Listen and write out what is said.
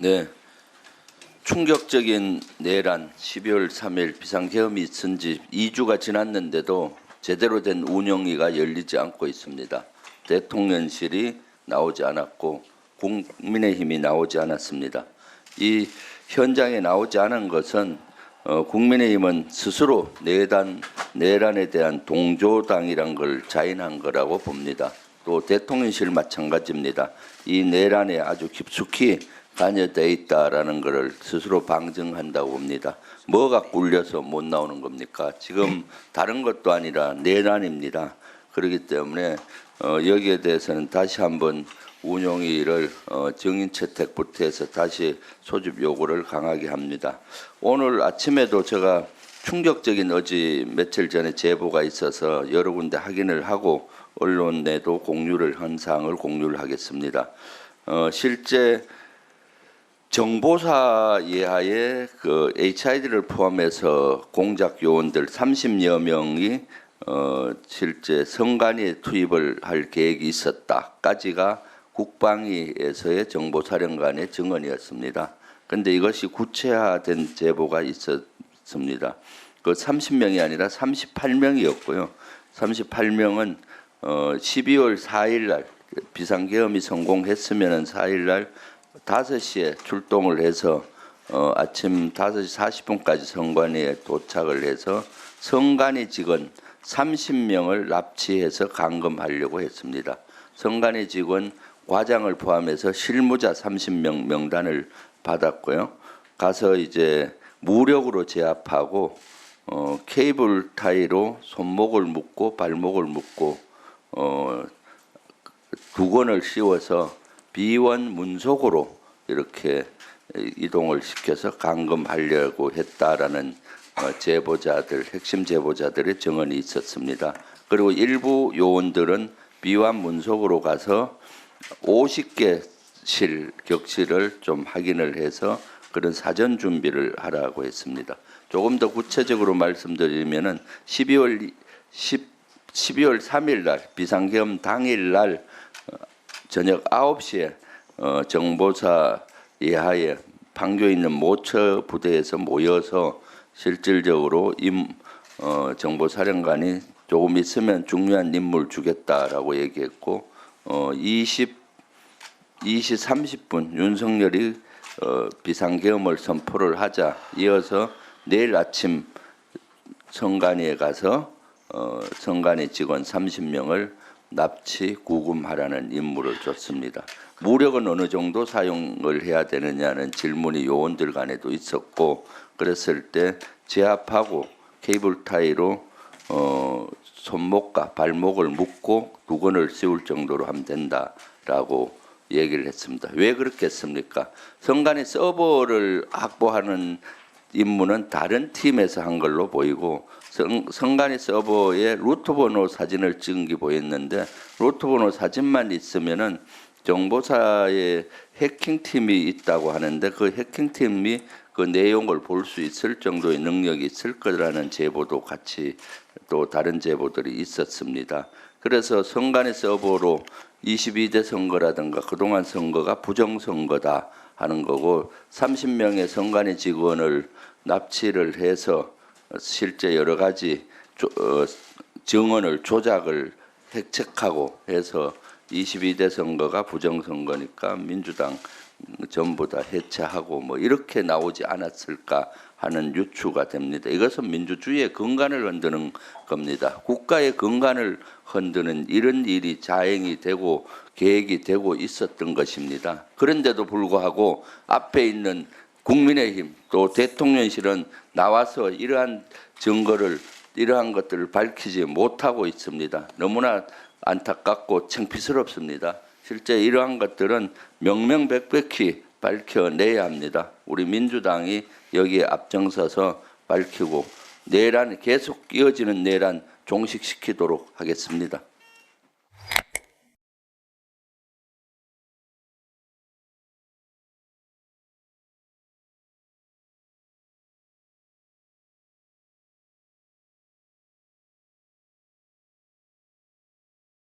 네. 충격적인 내란 12월 3일 비상계엄이 있은 지 2주가 지났는데도 제대로 된 운영위가 열리지 않고 있습니다. 대통령실이 나오지 않았고 국민의힘이 나오지 않았습니다. 이 현장에 나오지 않은 것은 어, 국민의힘은 스스로 내란 내란에 대한 동조당이란 걸 자인한 거라고 봅니다. 또 대통령실 마찬가지입니다. 이 내란에 아주 깊숙이 관여돼 있다라는 것을 스스로 방증한다고 봅니다. 뭐가 꿀려서 못 나오는 겁니까? 지금 다른 것도 아니라 내란입니다. 그렇기 때문에 어, 여기에 대해서는 다시 한번 운용위를 어, 정인 채택부터 해서 다시 소집 요구를 강하게 합니다. 오늘 아침에도 제가 충격적인 어제 며칠 전에 제보가 있어서 여러 군데 확인을 하고 언론에도 공유를 한 사항을 공유를 하겠습니다. 어, 실제 정보사 예하에 그 HID를 포함해서 공작 요원들 30여 명이 어, 실제 성간에 투입을 할 계획이 있었다까지가 국방위에서의 정보사령관의 증언이었습니다. 근데 이것이 구체화된 제보가 있었습니다. 그 30명이 아니라 38명이었고요. 38명은 어 12월 4일 날 비상계엄이 성공했으면은 4일 날 5시에 출동을 해서 어 아침 5시 40분까지 성관위에 도착을 해서 성관위 직원 30명을 납치해서 감금하려고 했습니다. 성관위 직원 과장을 포함해서 실무자 30명 명단을 받았고요. 가서 이제 무력으로 제압하고 어, 케이블 타이로 손목을 묶고 발목을 묶고 어, 두건을 씌워서 비원 문속으로 이렇게 이동을 시켜서 감금하려고 했다라는 어, 제보자들 핵심 제보자들의 증언이 있었습니다. 그리고 일부 요원들은 비완 문속으로 가서 50개 실 격실을 좀 확인을 해서 그런 사전 준비를 하라고 했습니다. 조금 더 구체적으로 말씀드리면은 12월 10 12월 3일 날 비상계엄 당일 날 어, 저녁 9시에 어, 정보사 예하에 판교에 있는 모처 부대에서 모여서 실질적으로 임 어, 정보사령관이 조금 있으면 중요한 임무를 주겠다라고 얘기했고 어, 20 2시 30분 윤석열이 어, 비상계엄을 선포를 하자 이어서 내일 아침 성간이에 가서 어, 성간이 직원 30명을 납치 구금하라는 임무를 줬습니다. 무력은 어느 정도 사용을 해야 되느냐는 질문이 요원들 간에도 있었고 그랬을 때 제압하고 케이블 타이로 어, 손목과 발목을 묶고 두건을 씌울 정도로 하면 된다라고 얘기를 했습니다. 왜 그렇게 했습니까? 성간의 서버를 확보하는 임무는 다른 팀에서 한 걸로 보이고 성, 성간의 서버에 루트 번호 사진을 찍은 게 보였는데 루트 번호 사진만 있으면은 정보사의 해킹 팀이 있다고 하는데 그 해킹 팀이 그 내용을 볼 수 있을 정도의 능력이 있을 거라는 제보도 같이 또 다른 제보들이 있었습니다. 그래서 성간의 서버로 22대 선거라든가 그동안 선거가 부정선거다 하는 거고 30명의 선관위 직원을 납치를 해서 실제 여러 가지 조, 어, 정원을 조작을 획책하고 해서 22대 선거가 부정선거니까 민주당 전부 다 해체하고 뭐 이렇게 나오지 않았을까 하는 유추가 됩니다. 이것은 민주주의의 근간을 흔드는 겁니다. 국가의 근간을 흔드는 이런 일이 자행이 되고 계획이 되고 있었던 것입니다. 그런데도 불구하고 앞에 있는 국민의힘 또 대통령실은 나와서 이러한 증거를 이러한 것들을 밝히지 못하고 있습니다. 너무나 안타깝고 창피스럽습니다. 실제 이러한 것들은 명명백백히 밝혀내야 합니다. 우리 민주당이 여기에 앞장서서 밝히고 내란 계속 이어지는 내란 종식시키도록 하겠습니다.